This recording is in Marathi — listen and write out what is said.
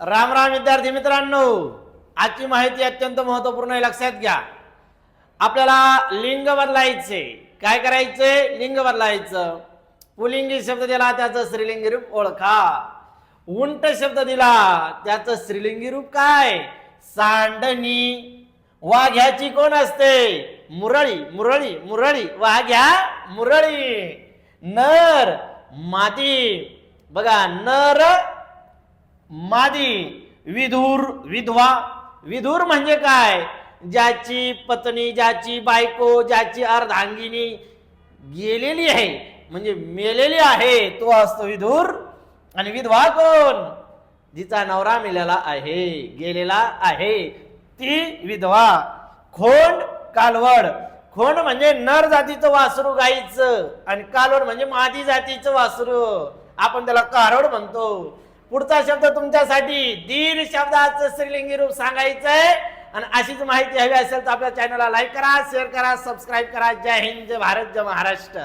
राम राम विद्यार्थी मित्रांनो आजची माहिती अत्यंत महत्त्वपूर्ण आहे लक्षात घ्या. आपल्याला लिंग बदलायचे. काय करायचे? लिंग बदलायचं. पुलिंगी शब्द दिला त्याचं स्त्रीलिंगी रूप ओळखा. उंट शब्द दिला त्याचं स्त्रीलिंगी रूप काय? सांडणी. वाघ्याची कोण असते? मुरळी मुरळी मुरळी. वाघ्या मुरळी. नर माती. बघा नर मादी विधूर विधवा विधूर म्हणजे काय? ज्याची पत्नी ज्याची बायको ज्याची अर्धांगिनी गेलेली आहे म्हणजे मेलेली आहे तो असतो विधूर. आणि विधवा कोण? जिचा नवरा मेलेला आहे गेलेला आहे ती विधवा. खोंड कालवड. खोंड म्हणजे नर जातीचं वासरू गाईचं आणि कालवड म्हणजे मादी जातीचं वासरू. आपण त्याला कारोड म्हणतो. पुढचा शब्द तुमच्यासाठी दीड शब्दाचं स्त्रीलिंगी रूप सांगायचंय. आणि अशीच माहिती हवी असेल तर आपल्या चॅनलला लाईक करा शेअर करा सबस्क्राईब करा. जय हिंद जय भारत जय महाराष्ट्र.